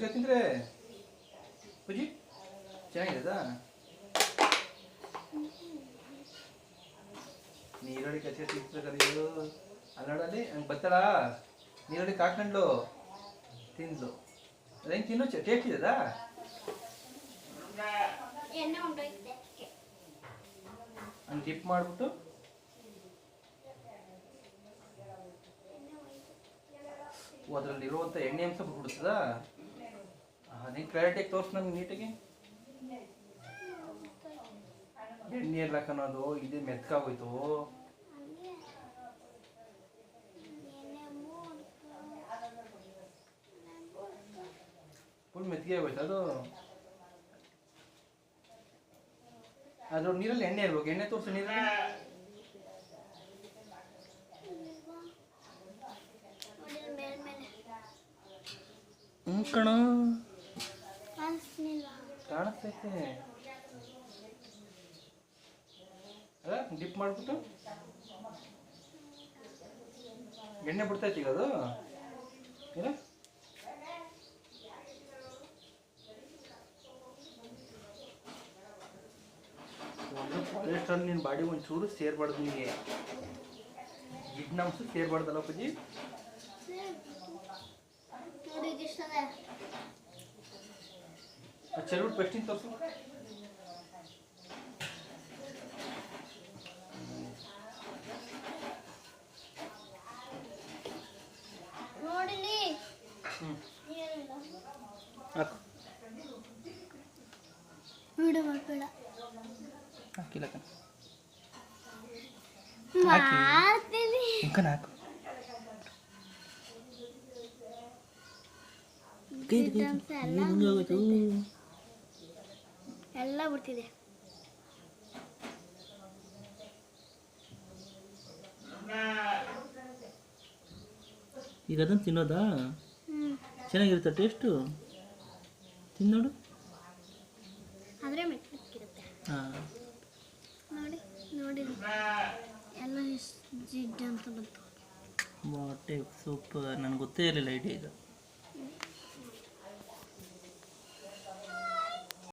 ಕಚ್ಕ ತಿಂದ್ರೆ? ಪೂಜಿ? ಚೆನ್ನಾಗಿದೆದಾ ನೀರೊಳಗೆ ಕಚ್ಕ ತಿನ್ಸ್ಬೇಕಾದ್ರೆ ಇದು. ಅಲ್ಲಿ ನೋಡಲ್ಲಿ ಹಂಗೆ ಬತ್ತಳ ನೀರೊಳಗೆ ಹಾಕೊಂಡು ತಿಂದ್ಲು. ಅದೇನು ತಿನ್ನೋ? ಟೇಸ್ಟ್ ಇದೆದಾ ಹಂಗೆ ಡಿಪ್ ಮಾಡಿಬಿಟ್ಟು? ಅದರಲ್ಲಿ ಇರುವಂಥ ಎಣ್ಣೆ ಅಂಶ ಬಿಡ್ತದ ಅದೇ ಕ್ಲಾರಿಟಿಯಾಗಿ ತೋರಿಸ್ ನಮ್ಗೆ ನೀಟಾಗಿ ಎಣ್ಣೆ ಎಲ್ಲ ಹಾಕೋದು ಇದು ಮೆತ್ಕಾಗೋಯ್ತು ಹಂಗೆ ಎಣ್ಣೆ ಮೂಡ್ತು ಫುಲ್ ಮೆತ್ತಿಗೆ ಆಗೋಯ್ತು ಅದು ಅದ್ರ ನೀರಲ್ಲಿ ಎಣ್ಣೆ ಇರ್ಬೇಕು ಎಣ್ಣೆ ತೋರಿಸು ನೀರಲ್ಲಿ ನೋಡಿ ಮೇಲೆ ಮೇಲೆ ಹ್ಞೂ ಕಣ ಕಾಣಿಸ್ಲಿಲ್ಲ ಕಾಣಿಸ್ತೈತೆ ಅದ ಡಿಪ್ ಮಾಡಿಬಿಟ್ಟು. ಎಣ್ಣೆ ಬಿಡ್ತೈತಿ ಈಗ ಅದು. ಏನ? ಒಂದು ಕೊಲೆಸ್ಟ್ರಾಲ್ ನಿನ್ನ ಬಾಡಿ ಒಂಚೂರು ಸೇರ್ಬಾರ್ದು ನಿನಗೆ ಗಿಡ್ನಂಶ ಸೇರ್ಬಾರ್ದಲ್ಲ ಅಪ್ಪಾಜಿ? ನೋಡಿ ಪೆಸ್ಟಿಂಗ್ ತೋರಿಸು. ವಿಡಿಯೋ ಮಾಡ್ಬೇಡ ಹಾಕಿಲ್ಲ ಕಣ. ಮಾಡ್ತೀನಿ ಇಂಕನ ಹಾಕು. ಮುಗ್ದೈತೆ. ಎಲ್ಲ ಬಿಡ್ತಿದೆ. ಈಗ ಅದನ್ನು ತಿನ್ನೋದಾ? ಚೆನ್ನಾಗಿರುತ್ತೆ ಟೇಸ್ಟು ತಿನ್ನೋಡು ಆದರೆ ಹಾಂ. ನೋಡಿ ನೋಡಿ. ಎಲ್ಲ ಜಿಡ್ಡು ಅಂತ ಬಂತು. ವಾಟೆ ಸೂಪರ್. ನನಗೆ ಗೊತ್ತೇ ಇರಲಿಲ್ಲ ಐಡಿಯಾ ಇದು.